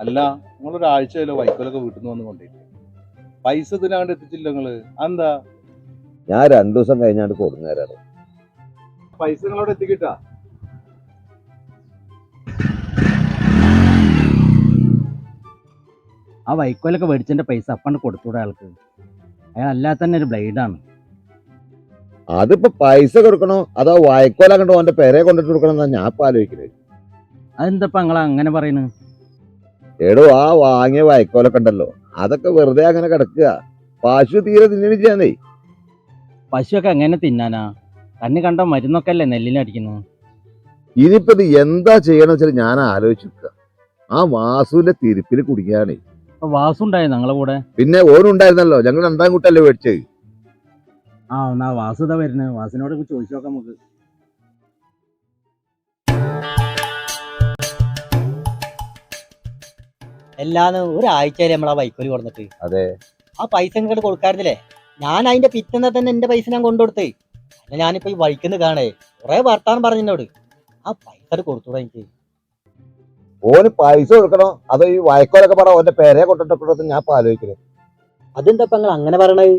അല്ല നിങ്ങളൊരാഴ്ചയിലോ വൈക്കോലൊക്കെ വീട്ടിൽ നിന്ന് വന്ന് പൈസ ഇതിനാണ്ട് എത്തിച്ചില്ല നിങ്ങൾ. എന്താ ഞാൻ രണ്ടു ദിവസം കഴിഞ്ഞാണ്ട് കൊടുങ്ങ പൈസ നിങ്ങളോട് എത്തിക്കിട്ടാ? ആ വൈക്കോലൊക്കെ മേടിച്ചതിന്റെ പൈസ അപ്പണ്ട് കൊടുത്തൂടെ അയാൾക്ക് അയാൾ അല്ലാതെ തന്നെ ഒരു ബ്ലൈഡാണ്. അതിപ്പോ പൈസ കൊടുക്കണോ? അതോ വൈക്കോല കണ്ടോ ഓന്റെ പെരെ കൊണ്ടിട്ട് കൊടുക്കണം എന്നാ ഞാൻ ഇപ്പൊ ആലോചിക്കുന്നത് അതെന്തപ്പ നിങ്ങൾ അങ്ങനെ പറയുന്നത് എടോ ആ വാങ്ങിയ വയക്കോലൊക്കെ ഉണ്ടല്ലോ. അതൊക്കെ വെറുതെ അങ്ങനെ കിടക്കുക. പശു തീരെ തിന്നണിച്ചാന്നേ പശുവൊക്കെ എങ്ങനെ തിന്നാനാ? കണ്ണി കണ്ട മരുന്നൊക്കെ അല്ലേ നെല്ലിനടിക്കുന്നു ഇനിയിപ്പത് ഇനിയിപ്പോ ഇത് എന്താ ചെയ്യണമെന്ന് വെച്ചാൽ ഞാൻ ആലോചിച്ചു ആ വാസുവിന്റെ തിരുപ്പിൽ കുടിക്കാനേ അപ്പൊ വാസു ഉണ്ടായി ഞങ്ങളെ കൂടെ? പിന്നെ ഓനുണ്ടായിരുന്നല്ലോ ഞങ്ങൾ രണ്ടാം കൂട്ടല്ലേ മേടിച്ചത് ആ എന്നാ വാസുതാ വരുന്നത് വാസിനോട് ചോദിച്ചു നോക്കാം നമുക്ക്. എല്ലാന്ന് ഒരാഴ്ച നമ്മൾ ആ വൈക്കോൽ കൊടുത്തിട്ട് അതെ. ആ പൈസ ഇങ്ങോട്ട് കൊടുക്കാറില്ലേ ഞാൻ അതിന്റെ പിറ്റന്നെ തന്നെ എന്റെ പൈസ ഞാൻ കൊണ്ടുകൊടുത്ത്. അല്ല ഞാനിപ്പോ ഈ വഴിക്കുന്ന് കാണേ കുറെ വർത്താനം പറഞ്ഞോട് ആ പൈസ കൊടുത്തൂടാ എനിക്ക്. ഓന് പൈസ കൊടുക്കണോ. അതോ ഈ വയക്കോലൊക്കെ പറ ഓന്റെ പേരെ കൊണ്ടിട്ട് ഞാൻ ഇപ്പൊ ആലോചിക്കുന്നത് അതെന്താ നിങ്ങൾ അങ്ങനെ പറയണത്?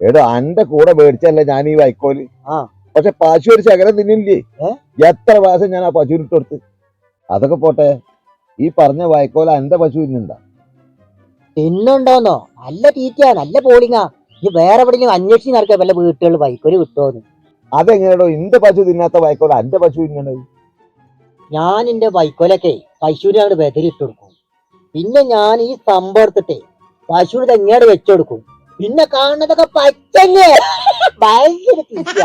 എടോ അന്റെ കൂടെ മേടിച്ചല്ലേ ഞാൻ ഈ വൈക്കോൽ? ആ. പക്ഷെ പശു ഒരു ശകലം തിന്നില്ലേ? എത്ര പ്രാവശ്യം ഞാൻ ആ പശുവിനിട്ട് കൊടുത്ത്? അതൊക്കെ പോട്ടെ. ഈ പറഞ്ഞ വൈക്കോല എന്റെ പശു ഇന്നുണ്ടാ തിന്നുണ്ടോന്നോ? നല്ല തീറ്റയാ നല്ല പോളിങ്ങാ. ഇനി വേറെ എവിടെയെങ്കിലും അന്വേഷിച്ച് നടക്കുക വല്ല വീട്ടുകളിൽ വൈക്കോൽ കിട്ടുമോന്ന് അതെങ്ങനെയാടോ എന്റെ പശു തിന്നാത്ത വൈക്കോല എന്റെ പശു തിന്നണത്? ഞാൻ എന്റെ വൈക്കോലൊക്കെ പശുവിനെ ബദരി ഇട്ട് കൊടുക്കും. പിന്നെ ഞാൻ ഈ സംഭവം എടുത്തിട്ടേ പശുവിന് വെച്ചു കൊടുക്കും. പിന്നെ കാണുന്നതൊക്കെ പച്ചങ്ങ. ഭയങ്കര തീറ്റ